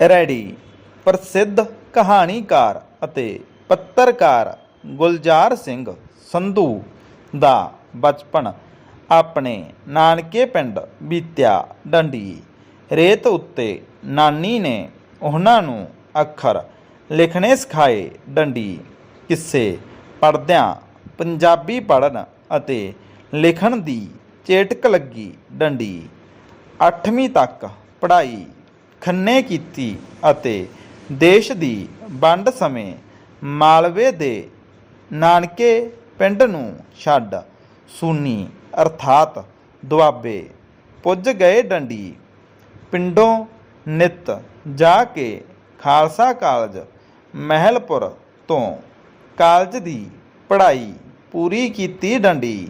Ready. ਪ੍ਰਸਿੱਧ ਕਹਾਣੀਕਾਰ ਅਤੇ ਪੱਤਰਕਾਰ ਗੁਲਜ਼ਾਰ ਸਿੰਘ ਸੰਧੂ ਦਾ ਬਚਪਨ ਆਪਣੇ ਨਾਨਕੇ ਪਿੰਡ ਬੀਤਿਆ ਡੰਡੀ। ਰੇਤ ਉੱਤੇ ਨਾਨੀ ਨੇ ਉਹਨਾਂ ਨੂੰ ਅੱਖਰ ਲਿਖਣੇ ਸਿਖਾਏ ਡੰਡੀ। ਕਿੱਸੇ ਪੜ੍ਹਦਿਆਂ ਪੰਜਾਬੀ ਪੜ੍ਹਨ ਅਤੇ ਲਿਖਣ ਦੀ ਚੇਟਕ ਲੱਗੀ ਡੰਡੀ। 8ਵੀਂ ਤੱਕ ਪੜ੍ਹਾਈ ਖੰਨੇ ਕੀਤੀ ਅਤੇ ਦੇਸ਼ ਦੀ ਵੰਡ ਸਮੇਂ ਮਾਲਵੇ ਦੇ ਨਾਨਕੇ ਪਿੰਡ ਨੂੰ ਛੱਡ ਸੂਨੀ ਅਰਥਾਤ ਦੁਆਬੇ ਪੁੱਜ ਗਏ ਡੰਡੀ। ਪਿੰਡੋਂ ਨਿਤ ਜਾ ਕੇ ਖਾਲਸਾ ਕਾਲਜ ਮਹਿਲਪੁਰ ਤੋਂ ਕਾਲਜ ਦੀ ਪੜ੍ਹਾਈ ਪੂਰੀ ਕੀਤੀ ਡੰਡੀ।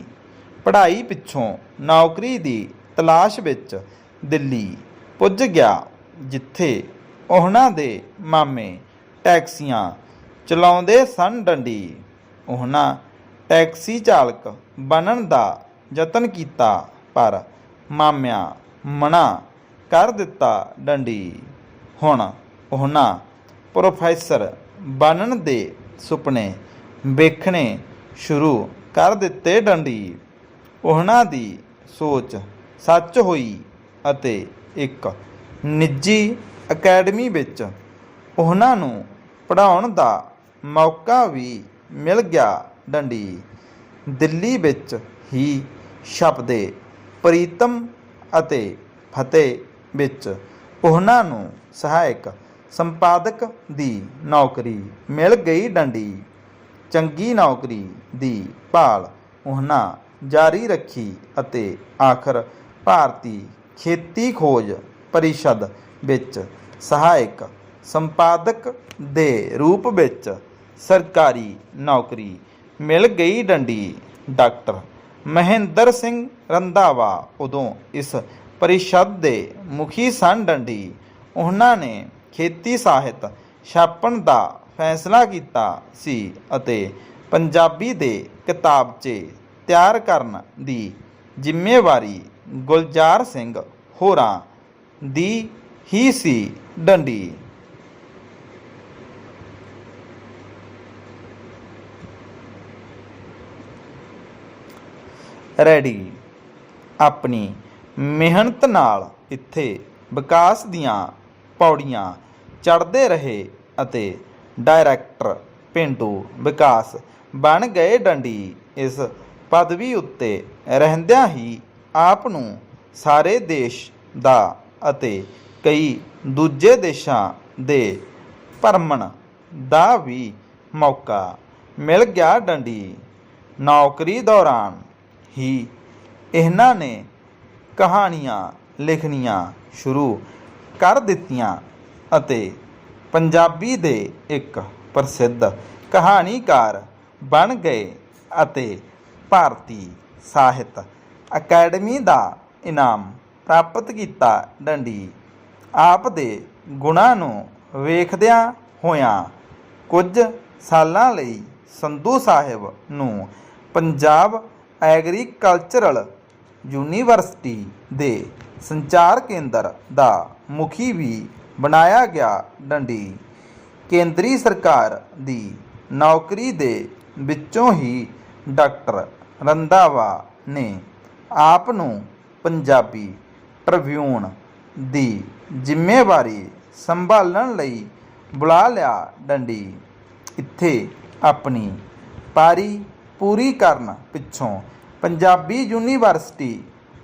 ਪੜ੍ਹਾਈ ਪਿੱਛੋਂ ਨੌਕਰੀ ਦੀ ਤਲਾਸ਼ ਵਿੱਚ ਦਿੱਲੀ ਪੁੱਜ ਗਿਆ। ਜਿੱਥੇ ਉਹਨਾਂ ਦੇ ਮਾਮੇ ਟੈਕਸੀਆਂ ਚਲਾਉਂਦੇ ਸਨ ਡੰਡੀ, ਉਹਨਾਂ ਟੈਕਸੀ ਚਾਲਕ ਬਣਨ ਦਾ ਯਤਨ ਕੀਤਾ, ਪਰ ਮਾਮਿਆਂ ਮਨਾ ਕਰ ਦਿੱਤਾ ਡੰਡੀ। ਹੁਣ ਉਹਨਾਂ ਪ੍ਰੋਫੈਸਰ ਬਣਨ ਦੇ ਸੁਪਨੇ ਵੇਖਣੇ ਸ਼ੁਰੂ ਕਰ ਦਿੱਤੇ ਡੰਡੀ। ਉਹਨਾਂ ਦੀ ਸੋਚ ਸੱਚ ਹੋਈ ਅਤੇ ਇੱਕ ਨਿੱਜੀ ਅਕੈਡਮੀ ਵਿੱਚ ਉਹਨਾਂ ਨੂੰ ਪੜ੍ਹਾਉਣ ਦਾ ਮੌਕਾ ਵੀ ਮਿਲ ਗਿਆ ਡੰਡੀ। ਦਿੱਲੀ ਵਿੱਚ ਹੀ ਛਪਦੇ ਪ੍ਰੀਤਮ ਅਤੇ ਫਤਿਹ ਵਿੱਚ ਉਹਨਾਂ ਨੂੰ ਸਹਾਇਕ ਸੰਪਾਦਕ ਦੀ ਨੌਕਰੀ ਮਿਲ ਗਈ ਡੰਡੀ। ਚੰਗੀ ਨੌਕਰੀ ਦੀ ਭਾਲ ਉਹਨਾਂ ਜਾਰੀ ਰੱਖੀ ਅਤੇ ਆਖਰ ਭਾਰਤੀ ਖੇਤੀ ਖੋਜ ਪਰਿਸ਼ਦ ਵਿੱਚ ਸਹਾਇਕ ਸੰਪਾਦਕ ਦੇ ਰੂਪ ਵਿੱਚ ਸਰਕਾਰੀ ਨੌਕਰੀ ਮਿਲ ਗਈ ਡੰਡੀ। ਡਾਕਟਰ ਮਹਿੰਦਰ ਸਿੰਘ ਰੰਧਾਵਾ ਉਦੋਂ ਇਸ ਪਰਿਸ਼ਦ ਦੇ ਮੁਖੀ ਸਨ ਡੰਡੀ। ਉਹਨਾਂ ਨੇ ਖੇਤੀ ਸਾਹਿਤ ਛਾਪਣ ਦਾ ਫੈਸਲਾ ਕੀਤਾ ਸੀ ਅਤੇ ਪੰਜਾਬੀ ਦੇ ਕਿਤਾਬਚੇ ਤਿਆਰ ਕਰਨ ਦੀ ਜ਼ਿੰਮੇਵਾਰੀ ਗੁਲਜ਼ਾਰ ਸਿੰਘ ਹੋਰਾਂ ਦੀ ਹੀ ਸੀ ਡੰਡੀ। ਰੈਡੀ, ਆਪਣੀ ਮਿਹਨਤ ਨਾਲ ਇੱਥੇ ਵਿਕਾਸ ਦੀਆਂ ਪੌੜੀਆਂ ਚੜ੍ਹਦੇ ਰਹੇ ਅਤੇ ਡਾਇਰੈਕਟਰ ਪਿੰਡੂ ਵਿਕਾਸ ਬਣ ਗਏ ਡੰਡੀ। ਇਸ ਪਦਵੀ ਉੱਤੇ ਰਹਿੰਦਿਆਂ ਹੀ ਆਪ ਨੂੰ ਸਾਰੇ ਦੇਸ਼ ਦਾ ਅਤੇ ਕਈ ਦੂਜੇ ਦੇਸ਼ਾਂ ਦੇ ਭਰਮਣ ਦਾ ਵੀ ਮੌਕਾ ਮਿਲ ਗਿਆ ਡੰਡੀ। ਨੌਕਰੀ ਦੌਰਾਨ ਹੀ ਇਹਨਾਂ ਨੇ ਕਹਾਣੀਆਂ ਲਿਖਣੀਆਂ ਸ਼ੁਰੂ ਕਰ ਦਿੱਤੀਆਂ ਅਤੇ ਪੰਜਾਬੀ ਦੇ ਇੱਕ ਪ੍ਰਸਿੱਧ ਕਹਾਣੀਕਾਰ ਬਣ ਗਏ ਅਤੇ ਭਾਰਤੀ ਸਾਹਿਤ ਅਕੈਡਮੀ ਦਾ ਇਨਾਮ ਪ੍ਰਾਪਤ ਕੀਤਾ ਡੰਡੀ। ਆਪ ਦੇ ਗੁਣਾਂ ਨੂੰ ਵੇਖਦਿਆਂ ਹੋਇਆਂ ਕੁਝ ਸਾਲਾਂ ਲਈ ਸੰਧੂ ਸਾਹਿਬ ਨੂੰ ਪੰਜਾਬ ਐਗਰੀਕਲਚਰਲ ਯੂਨੀਵਰਸਿਟੀ ਦੇ ਸੰਚਾਰ ਕੇਂਦਰ ਦਾ ਮੁਖੀ ਵੀ ਬਣਾਇਆ ਗਿਆ ਡੰਡੀ। ਕੇਂਦਰੀ ਸਰਕਾਰ ਦੀ ਨੌਕਰੀ ਦੇ ਵਿੱਚੋਂ ਹੀ ਡਾਕਟਰ ਰੰਧਾਵਾ ਨੇ ਆਪ ਨੂੰ ਪੰਜਾਬੀ ਟ੍ਰਿਬਿਊਨ ਦੀ ਜ਼ਿੰਮੇਵਾਰੀ ਸੰਭਾਲਣ ਲਈ ਬੁਲਾ ਲਿਆ ਡੰਡੀ। ਇੱਥੇ ਆਪਣੀ ਪਾਰੀ ਪੂਰੀ ਕਰਨ ਪਿੱਛੋਂ ਪੰਜਾਬੀ ਯੂਨੀਵਰਸਿਟੀ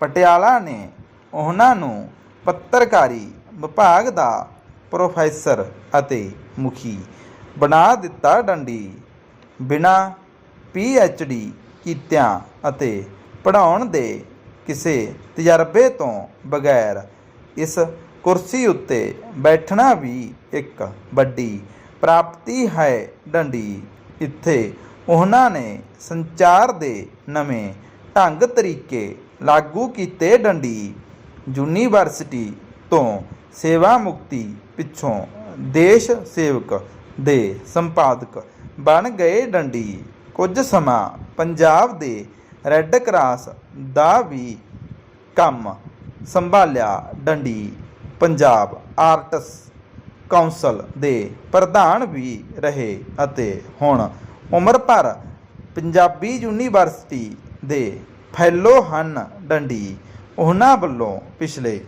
ਪਟਿਆਲਾ ਨੇ ਉਹਨਾਂ ਨੂੰ ਪੱਤਰਕਾਰੀ ਵਿਭਾਗ ਦਾ ਪ੍ਰੋਫੈਸਰ ਅਤੇ ਮੁਖੀ ਬਣਾ ਦਿੱਤਾ ਡੰਡੀ। ਬਿਨਾ ਡੀ ਕੀਤਿਆਂ ਅਤੇ ਪੜ੍ਹਾਉਣ ਦੇ ਕਿਸੇ ਤਜਰਬੇ ਤੋਂ ਬਗੈਰ ਇਸ ਕੁਰਸੀ ਉੱਤੇ ਬੈਠਣਾ ਵੀ ਇੱਕ ਵੱਡੀ ਪ੍ਰਾਪਤੀ ਹੈ ਡੰਡੀ। ਇੱਥੇ ਉਹਨਾਂ ਨੇ ਸੰਚਾਰ ਦੇ ਨਵੇਂ ਢੰਗ ਤਰੀਕੇ ਲਾਗੂ ਕੀਤੇ ਡੰਡੀ। ਯੂਨੀਵਰਸਿਟੀ ਤੋਂ ਸੇਵਾ ਮੁਕਤੀ ਪਿੱਛੋਂ ਦੇਸ਼ ਸੇਵਕ ਦੇ ਸੰਪਾਦਕ ਬਣ ਗਏ ਡੰਡੀ। ਕੁਝ ਸਮਾਂ ਪੰਜਾਬ ਦੇ ਰੈੱਡ ਕਰਾਸ ਦਾ ਵੀ ਕੰਮ ਸੰਭਾਲਿਆ ਡੰਡੀ, ਪੰਜਾਬ ਆਰਟਸ ਕੌਂਸਲ ਦੇ ਪ੍ਰਧਾਨ ਵੀ ਰਹੇ ਅਤੇ ਹੁਣ ਉਮਰ ਭਰ ਪੰਜਾਬੀ ਯੂਨੀਵਰਸਿਟੀ ਦੇ ਫੈਲੋ ਹਨ ਡੰਡੀ, ਉਹਨਾਂ ਵੱਲੋਂ ਪਿਛਲੇ